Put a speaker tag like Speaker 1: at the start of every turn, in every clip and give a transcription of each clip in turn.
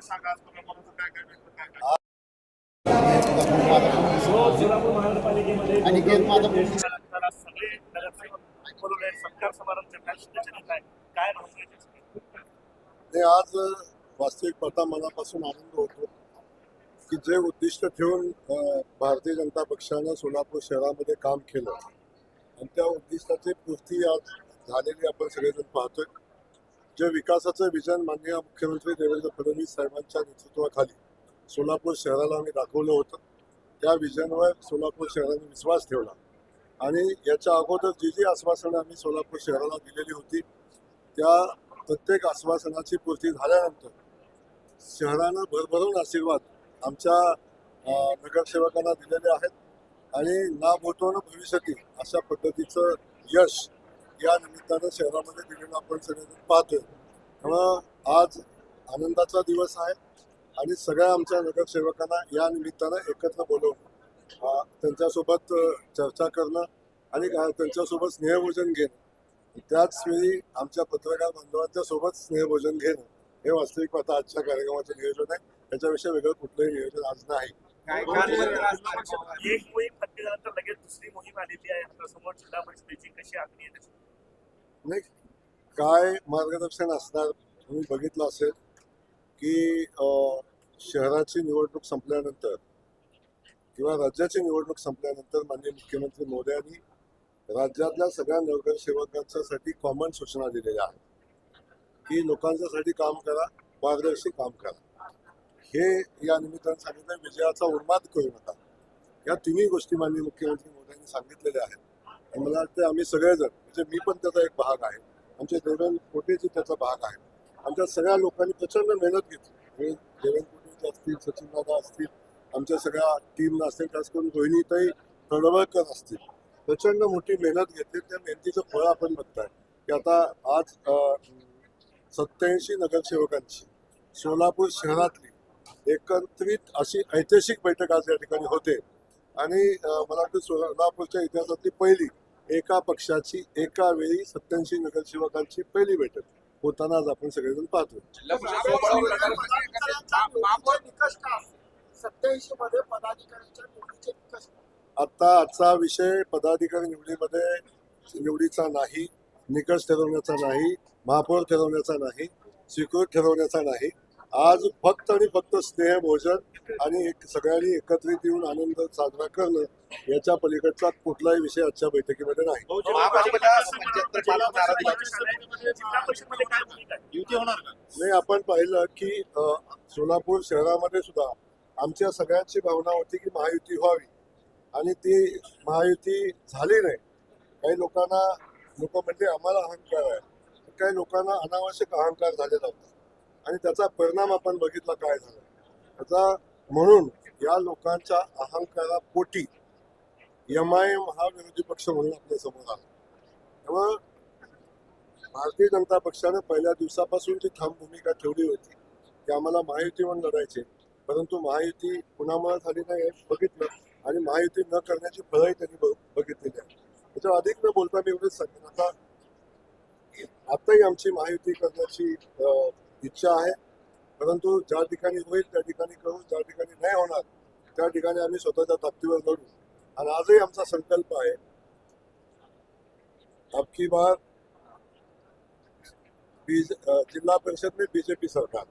Speaker 1: ते सांगा आज काय काय
Speaker 2: सोलापूर महानगरपालिकेमध्ये सगळे नगरसेवक सत्कार समारंभ काय?
Speaker 3: वास्तविक पाहता मनापासून आनंद होतो की जे उद्दिष्ट ठेवून भारतीय जनता पक्षानं सोलापूर शहरामध्ये काम केलं आणि त्या उद्दिष्टाची पूर्ती आज झालेली आपण सगळेजण पाहतोय. जे विकासाचं विजन माननीय मुख्यमंत्री देवेंद्र फडणवीस साहेबांच्या नेतृत्वाखाली सोलापूर शहराला आम्ही दाखवलं होतं. त्या विजनवर सोलापूर शहराने विश्वास ठेवला. आणि याच्या अगोदर जी जी आश्वासनं आम्ही सोलापूर शहराला दिलेली होती त्या प्रत्येक आश्वासनाची पूर्ती झाल्यानंतर शहरानं भरभरून आशीर्वाद आमच्या नगरसेवकांना दिलेले आहेत. आणि ना भूतो भविष्यातील भविष्यती अशा पद्धतीचं यश या निमित्तानं शहरामध्ये दिलेलं आपण सगळेजण पाहतोय. त्यामुळं आज आनंदाचा दिवस आहे आणि सगळ्या आमच्या नगरसेवकांना या निमित्तानं एकत्र बोलवून त्यांच्यासोबत चर्चा करणं आणि त्यांच्यासोबत स्नेहभोजन घेणं. त्याच वेळी आमच्या पत्रकार बांधवांच्या सोबत स्नेहभोजन घेणं हे वास्तविक आता आजच्या कार्यक्रमाचं नियोजन आहे. त्याच्याविषयी वेगळं कुठलंही नियोजन आज नाही.
Speaker 2: एक मोहीम लगेच दुसरी मोहीम आलेली आहे. आता समोर जिल्हा परिषदेची कशी आखणी आहे?
Speaker 3: नाही काय मार्गदर्शन असणार तुम्ही बघितलं असेल की अं, शहराची निवडणूक संपल्यानंतर किंवा राज्याची निवडणूक संपल्यानंतर माननीय मुख्यमंत्री मोदयांनी राज्यातल्या सगळ्या नगरसेवकांच्यासाठी कॉमन सूचना दिलेल्या आहेत की लोकांच्यासाठी काम करा पारदर्शी काम करा. हे या निमित्तानं सांगितलं विजयाचा उन्माद करू नका. या तिन्ही गोष्टी माननीय मुख्यमंत्री मोदयांनी सांगितलेल्या आहेत. मला वाटतं आम्ही सगळेजण म्हणजे मी पण त्याचा एक भाग आहे. आमचे देवेंद्र कोटेजी त्याचा भाग आहे. आमच्या सगळ्या लोकांनी प्रचंड मेहनत घेतली. म्हणजे देवेंद्र कोटेजी असतील सचिन दादा असतील आमच्या सगळ्या टीमला असतील खास करून रोहिणीताई तडवळकर असतील. प्रचंड मोठी मेहनत घेतली. त्या मेहनतीचं फळ आपण बघताय. की आता आज सत्याऐंशी नगरसेवकांची सोलापूर शहरातली एकत्रित अशी ऐतिहासिक बैठक आज या ठिकाणी होते. आणि मला वाटतं सोलापूरच्या इतिहासातली पहिली एका पक्षाची एका वेळी सत्याऐंशी नगरसेवकांची पहिली बैठक होताना आज आपण सगळेजण
Speaker 4: निकष
Speaker 3: आता आजचा विषय पदाधिकारी निवडीमध्ये निवडीचा नाही निकष ठरवण्याचा नाही महापौर ठरवण्याचा नाही स्वीकृत ठरवण्याचा नाही. आज फक्त आणि फक्त स्नेहभोजन आणि एक सगळ्यांनी एकत्रित येऊन आनंद साजरा करणं याच्या पलीकडचा कुठलाही विषय आजच्या बैठकीमध्ये नाही.
Speaker 2: भाऊ, जिल्हा
Speaker 1: महापालिकेला
Speaker 2: परिषदेच्या-
Speaker 1: 75
Speaker 2: जिल्हा
Speaker 1: बारा
Speaker 2: परिषदेच्या शाळेमध्ये जिल्हा परिषदमध्ये काय भूमिका आहे?
Speaker 1: युती होणार का?
Speaker 3: नाही आपण पाहिलं की सोलापूर शहरामध्ये सुद्धा आमच्या सगळ्यांची भावना होती की महायुती व्हावी. आणि ती महायुती झाली नाही. काही लोकांना लोक म्हणजे आम्हाला अहंकार आहे. काही लोकांना अनावश्यक अहंकार झालेला होता. आणि त्याचा परिणाम आपण बघितला काय झाला. त्याचा म्हणून या लोकांच्या अहंकारापोटी एम आय एम हा विरोधी पक्ष म्हणून आपल्यासमोर आला. त्यामुळं भारतीय जनता पक्षाने पहिल्या दिवसापासून जी ठाम भूमिका ठेवली होती की आम्हाला महायुती म्हणून लढायचे परंतु महायुती कुणामुळे झाली नाही हे बघितलं. आणि महायुती न करण्याची फळही त्यांनी बघितलेली आहे. त्याच्यावर अधिक न बोलता मी एवढंच सांगेन. आता आताही आमची महायुती करण्याची इच्छा आहे. परंतु ज्या ठिकाणी होईल त्या ठिकाणी करू. ज्या ठिकाणी नाही होणार त्या ठिकाणी आम्ही स्वतःच्या ताकदीवर लढू. आणि आजही आमचा संकल्प आहे. अबकी बार जिल्हा परिषद में बीजेपी सरकार.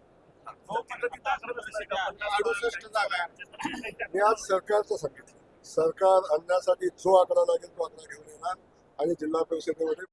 Speaker 1: अडुसष्ट जागा
Speaker 3: मी आज सरकारचं सांगितलं. सरकार आणण्यासाठी जो आकडा लागेल तो आकडा घेऊन येणार आणि जिल्हा परिषदेमध्ये